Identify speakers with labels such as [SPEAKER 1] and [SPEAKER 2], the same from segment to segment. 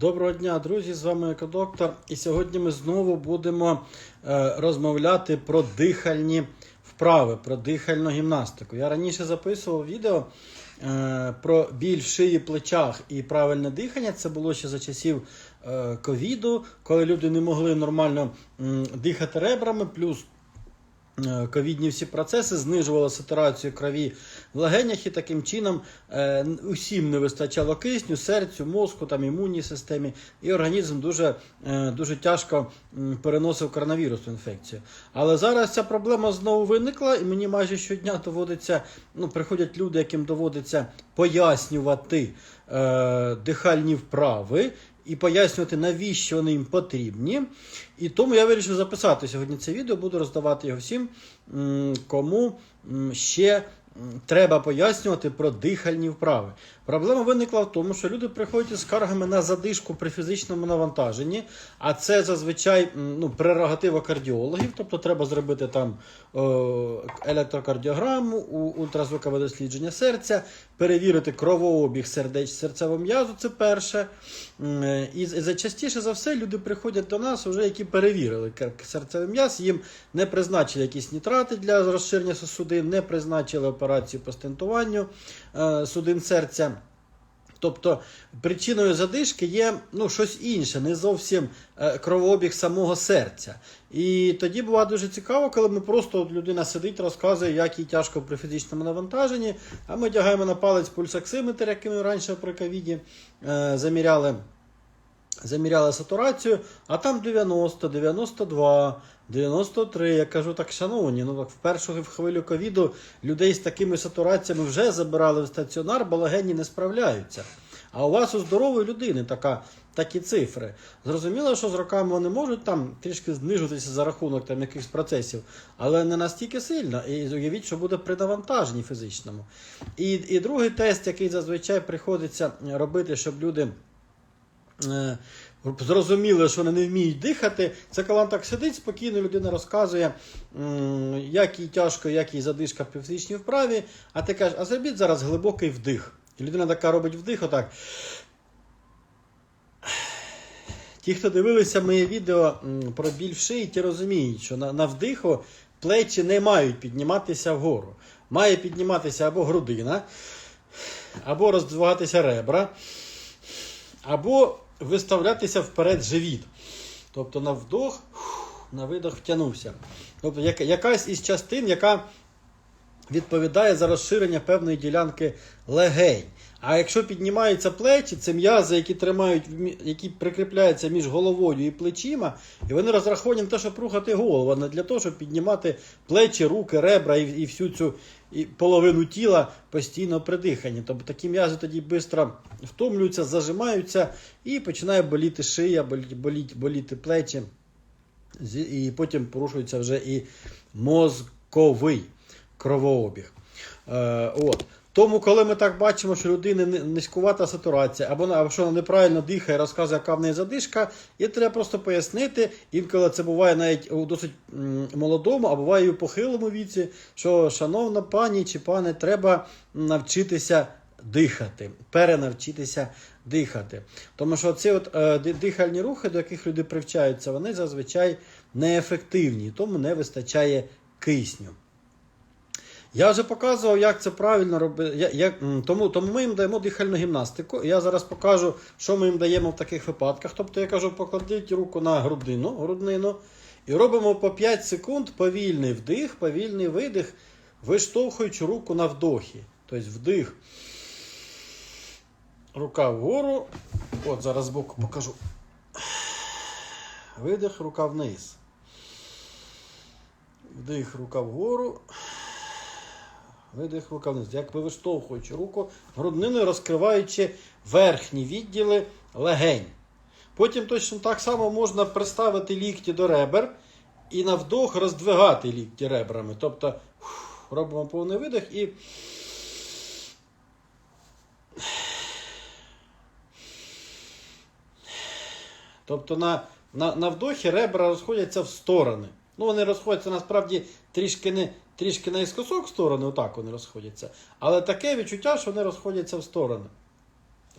[SPEAKER 1] Доброго дня, друзі! З вами Екодоктор. І сьогодні ми знову будемо е, розмовляти про дихальні вправи, про дихальну гімнастику. Я раніше записував відео е, про біль в шиї, плечах і правильне дихання. Це було ще за часів е, ковіду, коли люди не могли нормально дихати ребрами, плюс ковідні всі процеси знижували сатурацію крові в легенях, і таким чином е, усім не вистачало кисню, серцю, мозку, там, імунній системі, і організм дуже, е, дуже тяжко переносив коронавірусну інфекцію. Але зараз ця проблема знову виникла, і мені майже щодня доводиться, ну, приходять люди, яким доводиться пояснювати е, дихальні вправи. І пояснювати, навіщо вони їм потрібні. І тому я вирішив записати сьогодні це відео, буду роздавати його всім, кому ще треба пояснювати про дихальні вправи. Проблема виникла в тому, що люди приходять із скаргами на задишку при фізичному навантаженні, а це зазвичай ну, прерогатива кардіологів, тобто треба зробити там електрокардіограму, ультразвукове дослідження серця, перевірити кровообіг сердеч серцевого м'язу, це перше. І частіше за все люди приходять до нас, вже які перевірили серцевий м'яз, їм не призначили якісь нітрати для розширення сосудин, не призначили операцію по стентуванню е, судин серця. Тобто причиною задишки є ну, щось інше, не зовсім е, кровообіг самого серця. І тоді буває дуже цікаво, коли ми просто от людина сидить, розказує, як їй тяжко при фізичному навантаженні, а ми тягаємо на палець пульсоксиметр, який ми раніше при ковіді е, заміряли. Заміряли сатурацію, а там 90, 92, 93. Я кажу, так, шановні, ну так в першу хвилю ковіду людей з такими сатураціями вже забирали в стаціонар, бо легені не справляються. А у вас у здорової людини така, такі цифри. Зрозуміло, що з роками вони можуть там трішки знижуватися за рахунок там, якихось процесів, але не настільки сильно. І уявіть, що буде при навантаженні фізичному. І, і другий тест, який зазвичай приходиться робити, щоб люди. Е, Зрозуміли, що вони не вміють дихати. Це коли так сидить спокійно, людина розказує, як їй тяжко, як їй задишка при фізичній вправі. А ти кажеш, а зробіть зараз глибокий вдих. І людина така робить вдих, отак. Ті, хто дивилися моє відео про біль в шиї, ті розуміють, що на, на вдиху плечі не мають підніматися вгору. Має підніматися або грудина, або роздвигатися ребра або виставлятися вперед живіт. Тобто на вдох, на видох втягнувся. Тобто якась із частин, яка відповідає за розширення певної ділянки легень. А якщо піднімаються плечі, це м'язи, які тримають, які прикріпляються між головою і плечима, і вони розраховані на те, щоб рухати голову, а не для того, щоб піднімати плечі, руки, ребра і, і всю цю і половину тіла постійно при диханні. Тобто такі м'язи тоді швидко втомлюються, зажимаються і починає боліти шия, боліти, боліти, плечі. І потім порушується вже і мозковий кровообіг. Е, от. Тому, коли ми так бачимо, що людини ни- низькувата сатурація, або, або що вона неправильно дихає, розказує, яка в неї задишка, і треба просто пояснити. Інколи це буває навіть у досить молодому, а буває і у похилому віці, що, шановна пані чи пане, треба навчитися дихати, перенавчитися дихати. Тому що ці от, е, дихальні рухи, до яких люди привчаються, вони зазвичай неефективні, тому не вистачає кисню. Я вже показував, як це правильно робити. Як, тому, тому ми їм даємо дихальну гімнастику. Я зараз покажу, що ми їм даємо в таких випадках. Тобто я кажу, покладіть руку на грудину, груднину і робимо по 5 секунд повільний вдих, повільний видих, виштовхуючи руку на вдохі. Тобто вдих. Рука вгору. От зараз збоку покажу. Видих, рука вниз. Вдих, рука вгору. Видих рука вниз. Якби виштовхуючи руку грудниною, розкриваючи верхні відділи легень. Потім точно так само можна приставити лікті до ребер і на вдох роздвигати лікті ребрами. Тобто робимо повний видих і. Тобто на, на, на вдохі ребра розходяться в сторони. Ну, вони розходяться насправді трішки не трішки наіскосок в сторони, отак вони розходяться. Але таке відчуття, що вони розходяться в сторони.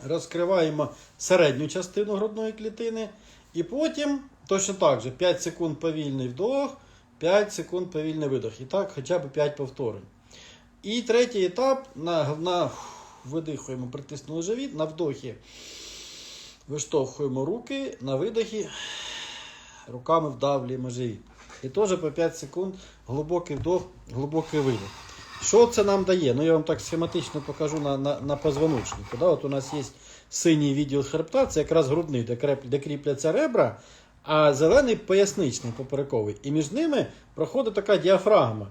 [SPEAKER 1] розкриваємо середню частину грудної клітини. І потім точно так же 5 секунд повільний вдох, 5 секунд повільний видох. І так хоча б 5 повторень. І третій етап на, на видихуємо, притиснули живіт, на вдохі виштовхуємо руки, на видохі руками вдавлюємо живіт. І теж по 5 секунд глибокий вдох, глибокий видих. Що це нам дає? Ну, я вам так схематично покажу на, на, на позвоночнику. Да? От у нас є синій відділ хребта, це якраз грудний, де, креп, де кріпляться ребра, а зелений поясничний поперековий. І між ними проходить така діафрагма,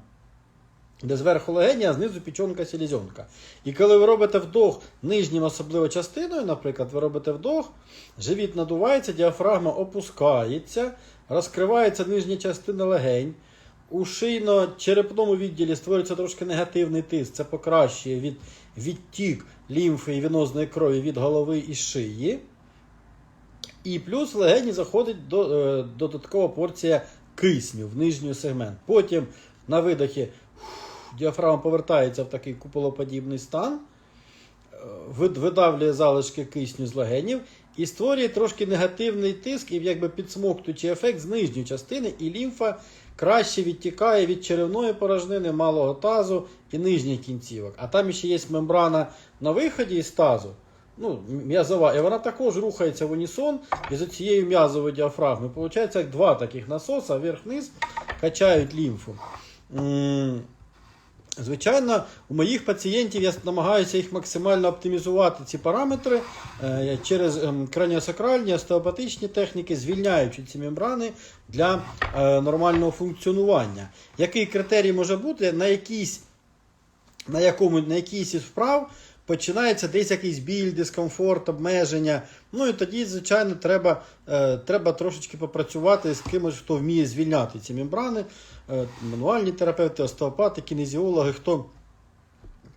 [SPEAKER 1] де зверху легені, а знизу пічонка селезенка. І коли ви робите вдох нижнім особливо частиною, наприклад, ви робите вдох, живіт надувається, діафрагма опускається, розкривається нижня частина легень. У шийно-черепному відділі створюється трошки негативний тиск. Це покращує від відтік лімфи і венозної крові від голови і шиї. І плюс в легені заходить до, е, додаткова порція кисню в нижній сегмент. Потім на видохі діафрагма повертається в такий куполоподібний стан, е, видавлює залишки кисню з легенів і створює трошки негативний тиск і якби підсмоктуючий ефект з нижньої частини, і лімфа краще відтікає від черевної порожнини, малого тазу і нижніх кінцівок. А там ще є мембрана на виході із тазу. Ну, м'язова, і вона також рухається в унісон із цією м'язовою діафрагмою. Получається, як два таких насоса, вверх-вниз качають лімфу. Звичайно, у моїх пацієнтів я намагаюся їх максимально оптимізувати ці параметри е, через ем, краніосакральні остеопатичні техніки, звільняючи ці мембрани для е, нормального функціонування. Який критерій може бути на якійсь на якому на якійсь із вправ починається десь якийсь біль, дискомфорт, обмеження. Ну і тоді, звичайно, треба, е, треба трошечки попрацювати з кимось, хто вміє звільняти ці мембрани, е, мануальні терапевти, остеопати, кінезіологи, хто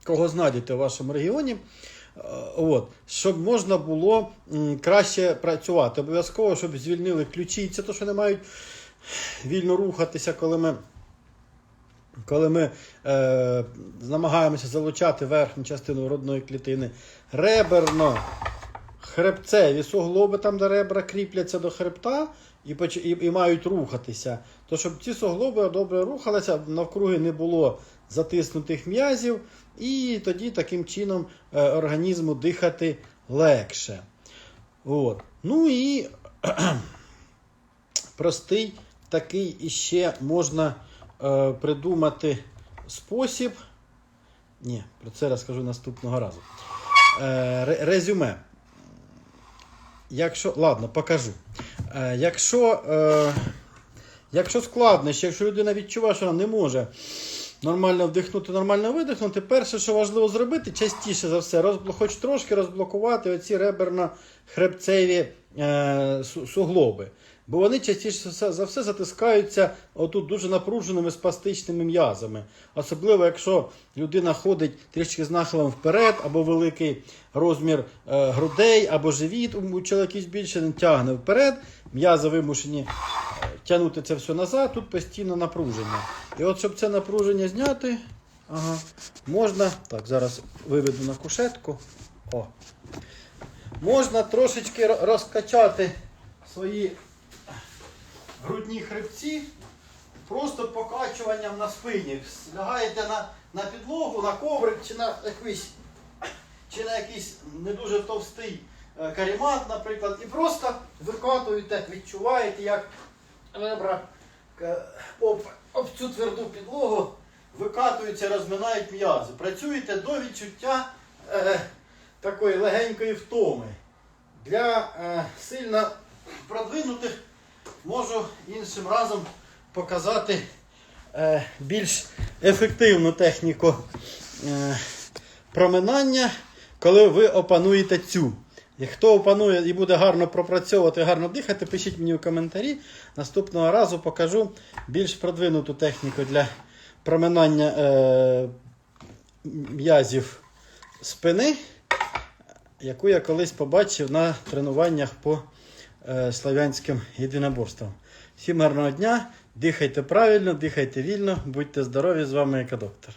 [SPEAKER 1] кого знайдете в вашому регіоні. Е, От, щоб можна було краще працювати. Обов'язково, щоб звільнили ключиці, то що не мають вільно рухатися, коли ми коли ми е, намагаємося залучати верхню частину грудної клітини, реберно хребцеві суглоби, там, де ребра кріпляться до хребта і, і, і мають рухатися, то щоб ці суглоби добре рухалися, навкруги не було затиснутих м'язів, і тоді таким чином е, організму дихати легше. От. Ну і простий такий іще можна е, придумати спосіб. Ні, про це розкажу наступного разу. Е, резюме. Якщо, ладно, покажу. Е, якщо, е, якщо складнощі, якщо людина відчуває, що вона не може нормально вдихнути, нормально видихнути, перше, що важливо зробити, частіше за все, хоч трошки розблокувати оці реберно-хребцеві е, суглоби. Бо вони частіше за все- затискаються отут дуже напруженими спастичними м'язами. Особливо, якщо людина ходить трішки з нахилом вперед, або великий розмір е, грудей, або живіт у чоловіків збільшений, тягне вперед, м'язи вимушені е, тягнути це все назад, тут постійно напруження. І от щоб це напруження зняти, ага, можна. Так, зараз виведу на кушетку. О. Можна трошечки розкачати свої грудні хребці просто покачуванням на спині. Лягаєте на, на підлогу, на коврик чи на якийсь, чи на якийсь не дуже товстий е, карімат, наприклад, і просто викатуєте, відчуваєте, як ребра е, об, об цю тверду підлогу викатуються, розминають м'язи. Працюєте до відчуття е, такої легенької втоми. Для е, сильно продвинутих можу іншим разом показати е, більш ефективну техніку е, проминання, коли ви опануєте цю. І хто опанує і буде гарно пропрацьовувати, гарно дихати, пишіть мені в коментарі. Наступного разу покажу більш продвинуту техніку для проминання е, м'язів спини, яку я колись побачив на тренуваннях по славянським єдиноборством. Всім гарного дня, дихайте правильно, дихайте вільно, будьте здорові, з вами Екодоктор.